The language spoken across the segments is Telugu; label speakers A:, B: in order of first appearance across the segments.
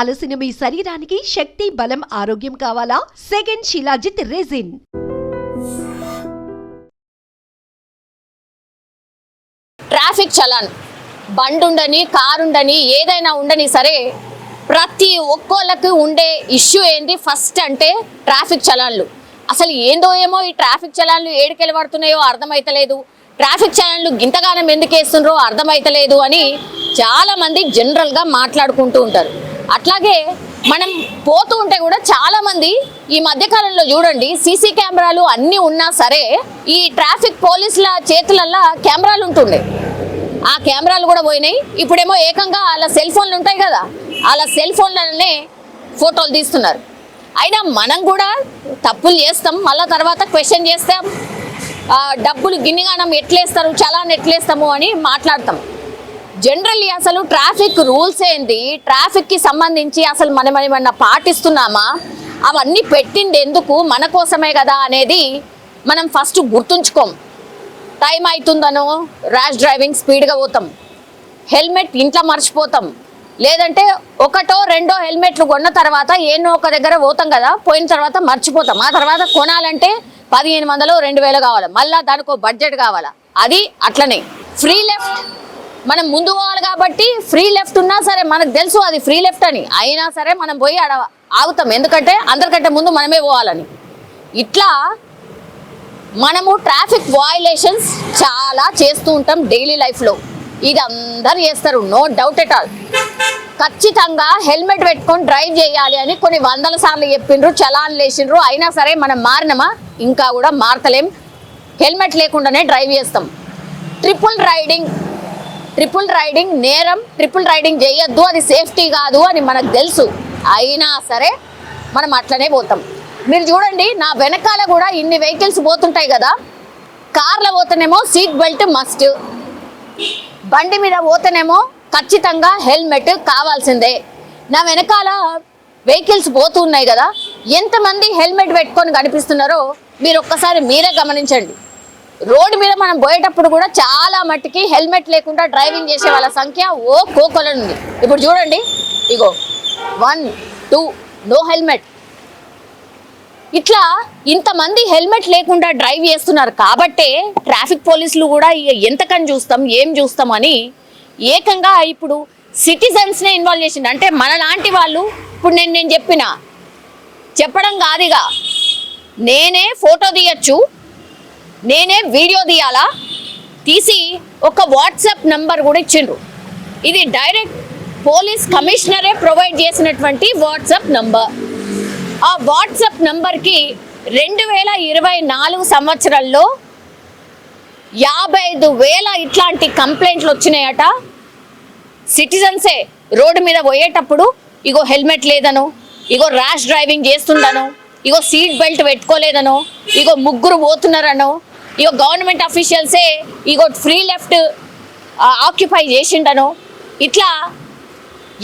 A: అలసిన మీ శరీరానికి శక్తి బలం ఆరోగ్యం కావాలా? Second shilajit resin.
B: Traffic challan. బండి ఉండని కారు ఉండని ఏదైనా ఉండని సరే ప్రతి ఒక్కోళ్ళకి ఉండే ఇష్యూ ఏంటి? ఫస్ట్ అంటే ట్రాఫిక్ చలాన్లు. అసలు ఏందో ఏమో ఈ ట్రాఫిక్ చలాన్లు ఏడికెళ్ళి పడుతున్నాయో అర్థమైతలేదు. ట్రాఫిక్ చలాన్లు గింతగానం ఎందుకు వేస్తుండ్రో అర్థమైతలేదు అని చాలామంది జనరల్గా మాట్లాడుకుంటూ ఉంటారు. అట్లాగే మనం పోతూ ఉంటే కూడా చాలా మంది ఈ మధ్య కాలంలో చూడండి సీసీ కెమెరాలు అన్నీ ఉన్నా సరే ఈ ట్రాఫిక్ పోలీసుల చేతులల్లా కెమెరాలు ఉంటుండే. ఆ కెమెరాలు కూడా పోయినాయి. ఇప్పుడేమో ఏకంగా అలా సెల్ ఫోన్లు ఉంటాయి కదా అలా సెల్ ఫోన్లనే ఫోటోలు తీస్తున్నారు. అయినా మనం కూడా తప్పులు చేస్తాం మళ్ళా తర్వాత క్వశ్చన్ చేస్తాం డబ్బులు గిన్నిగానం ఎట్లేస్తారు చలాన్ ఎట్లేస్తాము అని మాట్లాడతాం. జనరల్లీ అసలు ట్రాఫిక్ రూల్స్ ఏంది ట్రాఫిక్కి సంబంధించి అసలు మనం ఏమన్నా పాటిస్తున్నామా? అవన్నీ పెట్టింది ఎందుకు? మన కోసమే కదా అనేది మనం ఫస్ట్ గుర్తుంచుకోం. టైం అవుతుందనో ర్యాష్ డ్రైవింగ్ స్పీడ్గా పోతాం. హెల్మెట్ ఇంట్లో మర్చిపోతాం. లేదంటే ఒకటో రెండో హెల్మెట్లు కొన్న తర్వాత ఏనో ఒక దగ్గర పోతాం కదా పోయిన తర్వాత మర్చిపోతాం. ఆ తర్వాత కొనాలంటే పదిహేను వందలు రెండు వేలు కావాలి. మళ్ళీ దానికో బడ్జెట్ కావాలా? అది అట్లనే. ఫ్రీ లెఫ్ట్ మనం ముందు పోవాలి కాబట్టి ఫ్రీ లెఫ్ట్ ఉన్నా సరే మనకు తెలుసు అది ఫ్రీ లెఫ్ట్ అని. అయినా సరే మనం పోయి ఆడ ఆగుతాం. ఎందుకంటే అందరికంటే ముందు మనమే పోవాలని. ఇట్లా మనము ట్రాఫిక్ వయలేషన్స్ చాలా చేస్తూ ఉంటాం డైలీ లైఫ్లో ఇది అందరు చేస్తారు. నో డౌట్ ఎట్ ఆల్ ఖచ్చితంగా హెల్మెట్ పెట్టుకొని డ్రైవ్ చేయాలి అని కొన్ని వందల సార్లు చెప్పిండ్రు చలాన్ లేచిండ్రు. అయినా సరే మనం మారినమా? ఇంకా కూడా మారతలేం. హెల్మెట్ లేకుండానే డ్రైవ్ చేస్తాం. ట్రిపుల్ రైడింగ్ ట్రిపుల్ రైడింగ్ నేరం ట్రిపుల్ రైడింగ్ చేయొద్దు అది సేఫ్టీ కాదు అని మనకు తెలుసు. అయినా సరే మనం అట్లనే పోతాం. మీరు చూడండి నా వెనకాల కూడా ఇన్ని వెహికల్స్ పోతుంటాయి కదా. కార్లో పోతేనేమో సీట్ బెల్ట్ మస్ట్. బండి మీద పోతేనేమో ఖచ్చితంగా హెల్మెట్ కావాల్సిందే. నా వెనకాల వెహికల్స్ పోతున్నాయి కదా. ఎంతమంది హెల్మెట్ పెట్టుకొని కనిపిస్తున్నారో మీరు ఒక్కసారి మీరే గమనించండి. రోడ్డు మీద మనం పోయేటప్పుడు కూడా చాలా మట్టికి హెల్మెట్ లేకుండా డ్రైవింగ్ చేసే వాళ్ళ సంఖ్య ఓ కోకొలనుంది ఇప్పుడు చూడండి. ఇగో వన్ టూ నో హెల్మెట్. ఇట్లా ఇంతమంది హెల్మెట్ లేకుండా డ్రైవ్ చేస్తున్నారు కాబట్టే ట్రాఫిక్ పోలీసులు కూడా ఇక ఎంతకని చూస్తాం ఏం చూస్తాం అని ఏకంగా ఇప్పుడు సిటిజన్స్నే ఇన్వాల్వ్ చేసిండు. అంటే మన లాంటి వాళ్ళు ఇప్పుడు నేను నేను చెప్పిన చెప్పడం కాదుగా నేనే ఫోటో తీయచ్చు నేనే వీడియో తీయాలా? తీసి ఒక వాట్సాప్ నంబర్ కూడా ఇచ్చిండ్రు. ఇది డైరెక్ట్ పోలీస్ కమిషనరే ప్రొవైడ్ చేసినటువంటి వాట్సాప్ నంబర్. ఆ వాట్సాప్ నంబర్కి రెండు వేల ఇరవై నాలుగు సంవత్సరంలో యాభై ఐదు వేల ఇట్లాంటి కంప్లైంట్లు వచ్చినాయట. సిటిజన్సే రోడ్డు మీద పోయేటప్పుడు ఇగో హెల్మెట్ లేదనో ఇగో ర్యాష్ డ్రైవింగ్ చేస్తుండను ఇగో సీట్ బెల్ట్ పెట్టుకోలేదనో ఇగో ముగ్గురు పోతున్నారనో ఇగో గవర్నమెంట్ అఫీషియల్సే ఇగో ఫ్రీ లెఫ్ట్ ఆక్యుపై చేసిండను. ఇట్లా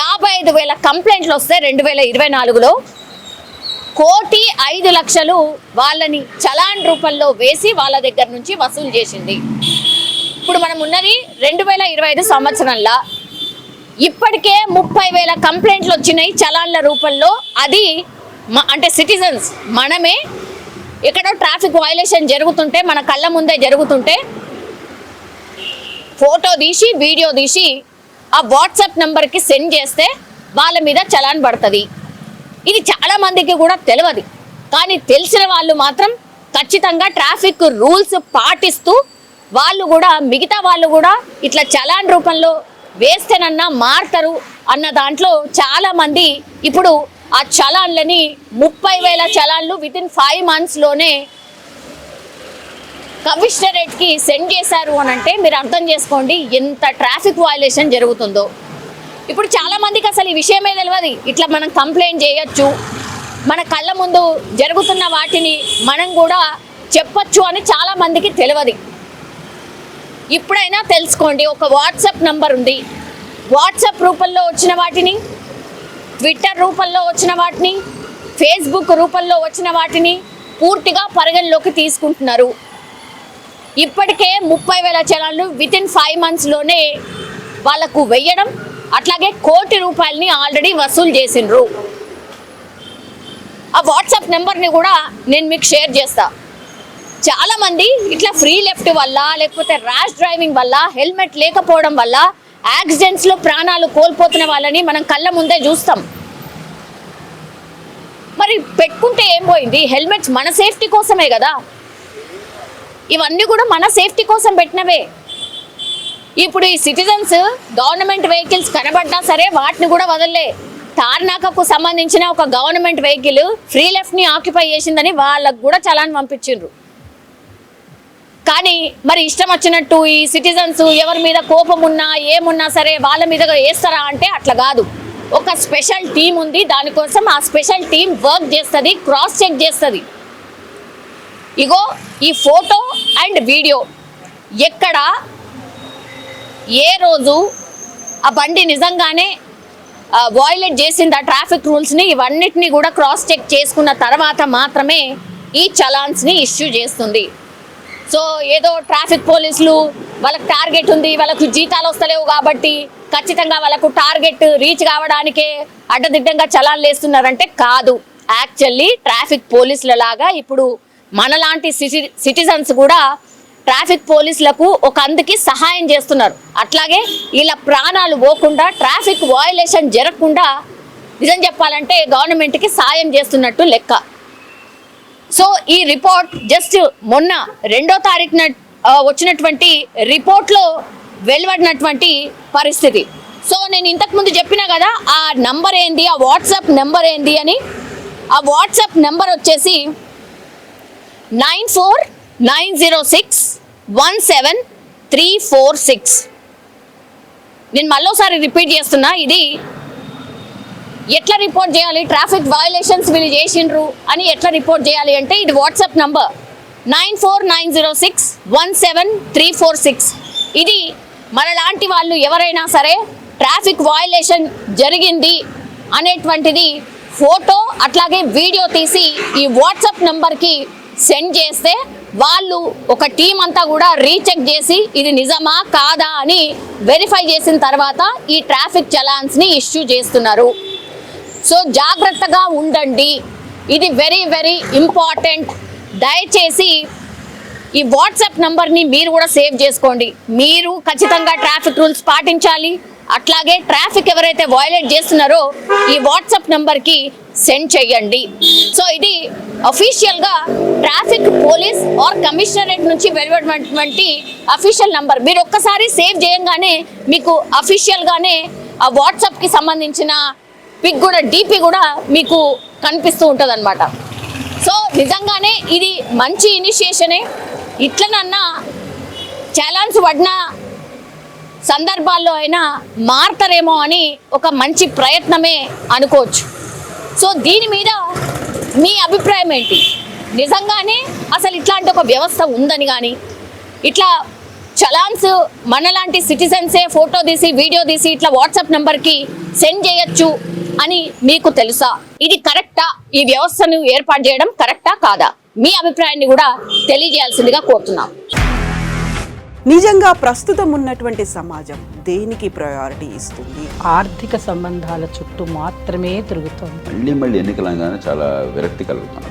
B: యాభై ఐదు వేల కంప్లైంట్లు వస్తే రెండు వేల ఇరవై నాలుగులో కోటి ఐదు లక్షలు వాళ్ళని చలాన్ రూపంలో వేసి వాళ్ళ దగ్గర నుంచి వసూలు చేసింది. ఇప్పుడు మనం ఉన్నది రెండు వేల ఇరవై ఐదు సంవత్సరంలో. ఇప్పటికే ముప్పై వేల కంప్లైంట్లు వచ్చినాయి చలాన్ల రూపంలో. అది అంటే సిటిజన్స్ మనమే ఎక్కడో ట్రాఫిక్ వయలేషన్ జరుగుతుంటే మన కళ్ళ ముందే జరుగుతుంటే ఫోటో తీసి వీడియో తీసి ఆ వాట్సాప్ నెంబర్కి సెండ్ చేస్తే వాళ్ళ మీద చలాన్ పడుతుంది. ఇది చాలా మందికి కూడా తెలియదు కానీ తెలిసిన వాళ్ళు మాత్రం ఖచ్చితంగా ట్రాఫిక్ రూల్స్ పాటిస్తూ వాళ్ళు కూడా మిగతా వాళ్ళు కూడా ఇట్లా చలాన్ రూపంలో వేస్తేనన్నా మారుతారు అన్న దాంట్లో చాలామంది ఇప్పుడు ఆ చలాన్లని ముప్పై వేల చలాన్లు విత్ ఇన్ ఫైవ్ మంత్స్లోనే కమిషనరేట్కి సెండ్ చేశారు అని అంటే మీరు అర్థం చేసుకోండి ఎంత ట్రాఫిక్ వయలేషన్ జరుగుతుందో. ఇప్పుడు చాలా మందికి అసలు ఈ విషయమే తెలియదు ఇట్లా మనం కంప్లైంట్ చేయొచ్చు. మన కళ్ళ ముందు జరుగుతున్న వాటిని మనం కూడా చెప్పచ్చు అని చాలా మందికి తెలియదు ఇప్పుడైనా తెలుసుకోండి. ఒక వాట్సాప్ నంబర్ ఉంది. వాట్సాప్ రూపంలో వచ్చిన వాటిని ట్విట్టర్ రూపంలో వచ్చిన వాటిని ఫేస్బుక్ రూపంలో వచ్చిన వాటిని పూర్తిగా పరిగణలోకి తీసుకుంటున్నారు. ఇప్పటికే ముప్పై వేల చలాన్లు విత్ ఇన్ ఫైవ్ మంత్స్లోనే వాళ్ళకు వెయ్యడం అట్లాగే కోటి రూపాయలని ఆల్రెడీ వసూలు చేసిండ్రు. ఆ వాట్సాప్ నెంబర్ని కూడా నేను మీకు షేర్ చేస్తా. చాలామంది ఇట్లా ఫ్రీ లెఫ్ట్ వల్ల లేకపోతే ర్యాష్ డ్రైవింగ్ వల్ల హెల్మెట్ లేకపోవడం వల్ల యాక్సిడెంట్స్లో ప్రాణాలు కోల్పోతున్న వాళ్ళని మనం కళ్ళ ముందే చూస్తాం. మరి పెట్టుకుంటే ఏం పోయింది? హెల్మెట్స్ మన సేఫ్టీ కోసమే కదా? ఇవన్నీ కూడా మన సేఫ్టీ కోసం పెట్టినవే. ఇప్పుడు ఈ సిటిజన్స్ గవర్నమెంట్ వెహికల్స్ కనబడ్డా సరే వాటిని కూడా వదలలే. తార్నాకకు సంబంధించిన ఒక గవర్నమెంట్ వెహికల్ ఫ్రీ లెఫ్ట్ని ఆక్యుపై చేసిందని వాళ్ళకు కూడా చలాన్ పంపించిండ్రు. కానీ మరి ఇష్టం వచ్చినట్టు ఈ సిటిజన్స్ ఎవరి మీద కోపం ఉన్నా ఏమున్నా సరే వాళ్ళ మీద వేస్తారా అంటే అట్లా కాదు. ఒక స్పెషల్ టీం ఉంది దానికోసం ఆ స్పెషల్ టీం వర్క్ చేస్తుంది క్రాస్ చెక్ చేస్తుంది. ఇగో ఈ ఫోటో అండ్ వీడియో ఎక్కడ ఏ రోజు ఆ బండి నిజంగానే వాయిలేట్ చేసింది ఆ ట్రాఫిక్ రూల్స్ని ఇవన్నిటిని కూడా క్రాస్ చెక్ చేసుకున్న తర్వాత మాత్రమే ఈ చలాన్స్ని ఇష్యూ చేస్తుంది. సో ఏదో ట్రాఫిక్ పోలీసులు వాళ్ళకి టార్గెట్ ఉంది వాళ్ళకు జీతాలు వస్తలేవు కాబట్టి ఖచ్చితంగా వాళ్ళకు టార్గెట్ రీచ్ కావడానికే అడ్డదిడ్డంగా చలాన్లు వేస్తున్నారంటే కాదు. యాక్చువల్లీ ట్రాఫిక్ పోలీసుల లాగా ఇప్పుడు మనలాంటి సిటి సిటిజన్స్ కూడా ట్రాఫిక్ పోలీసులకు ఒక అందుకి సహాయం చేస్తున్నారు. అట్లాగే ఇలా ప్రాణాలు పోకుండా ట్రాఫిక్ వయలేషన్ జరగకుండా నిజం చెప్పాలంటే గవర్నమెంట్కి సాయం చేస్తున్నట్టు లెక్క. సో ఈ రిపోర్ట్ జస్ట్ మొన్న రెండో తారీఖున వచ్చినటువంటి రిపోర్ట్లో వెలువడినటువంటి పరిస్థితి. సో నేను ఇంతకుముందు చెప్పిన కదా ఆ నంబర్ ఏంది ఆ వాట్సాప్ నెంబర్ ఏంది అని. ఆ వాట్సాప్ నెంబర్ వచ్చేసి nine four nine zero six one seven three four six. నేను మళ్ళోసారి రిపీట్ చేస్తున్నా ఇది ఎట్లా రిపోర్ట్ చేయాలి? ట్రాఫిక్ వయలేషన్స్ వీళ్ళు చేసిండ్రు అని ఎట్లా రిపోర్ట్ చేయాలి అంటే ఇది WhatsApp number nine four nine zero six one seven three four six. ఇది మనలాంటి వాళ్ళు ఎవరైనా సరే ట్రాఫిక్ వయలేషన్ జరిగింది అనేటువంటిది ఫోటో అట్లాగే వీడియో తీసి ఈ వాట్సాప్ నంబర్కి సెండ్ చేస్తే వాళ్ళు ఒక టీం అంతా కూడా రీచెక్ చేసి ఇది నిజమా కాదా అని వెరిఫై చేసిన తర్వాత ఈ ట్రాఫిక్ చలాన్స్ని ఇష్యూ చేస్తున్నారు. సో జాగ్రత్తగా ఉండండి. ఇది వెరీ వెరీ ఇంపార్టెంట్ దయచేసి ఈ వాట్సాప్ నంబర్ని మీరు కూడా సేవ్ చేసుకోండి. మీరు ఖచ్చితంగా ట్రాఫిక్ రూల్స్ పాటించాలి. అట్లాగే ట్రాఫిక్ ఎవరైతే వయలేట్ చేస్తున్నారో ఈ వాట్సాప్ నంబర్కి సెండ్ చేయండి. సో ఇది అఫీషియల్గా ట్రాఫిక్ పోలీస్ ఆర్ కమిషనరేట్ నుంచి వెలువడినటువంటి అఫీషియల్ నంబర్. మీరు ఒక్కసారి సేవ్ చేయంగానే మీకు అఫీషియల్గానే ఆ వాట్సాప్కి సంబంధించిన పిక్ కూడా డీపీ కూడా మీకు కనిపిస్తూ ఉంటుంది అనమాట సో నిజంగానే ఇది మంచి ఇనిషియేషనే ఇట్లనన్నా ఛాలెంజ్ పడిన సందర్భాల్లో అయినా మారతారేమో అని ఒక మంచి ప్రయత్నమే అనుకోవచ్చు. సో దీని మీద మీ అభిప్రాయం ఏంటి? నిజంగానే అసలు ఇట్లాంటి ఒక వ్యవస్థ ఉందని కానీ ఇట్లా చలాన్స్ మనలాంటి సిటిజన్సే ఫోటో తీసి వీడియో తీసి ఇట్లా వాట్సాప్ నెంబర్కి సెండ్ చేయొచ్చు అని మీకు తెలుసా? ఇది కరెక్టా? ఈ వ్యవస్థను ఏర్పాటు చేయడం కరెక్టా కాదా? మీ అభిప్రాయాన్ని కూడా తెలియజేయాల్సిందిగా కోరుతున్నాం.
C: నిజంగా ప్రస్తుతం ఉన్నటువంటి సమాజం దేనికి ప్రయారిటీ ఇస్తుంది?
D: ఆర్థిక సంబంధాల చుట్టూ మాత్రమే తిరుగుతోంది.
E: మళ్ళీ మళ్ళీ ఎన్నికలంగానే చాలా విరక్తి కలుగుతాను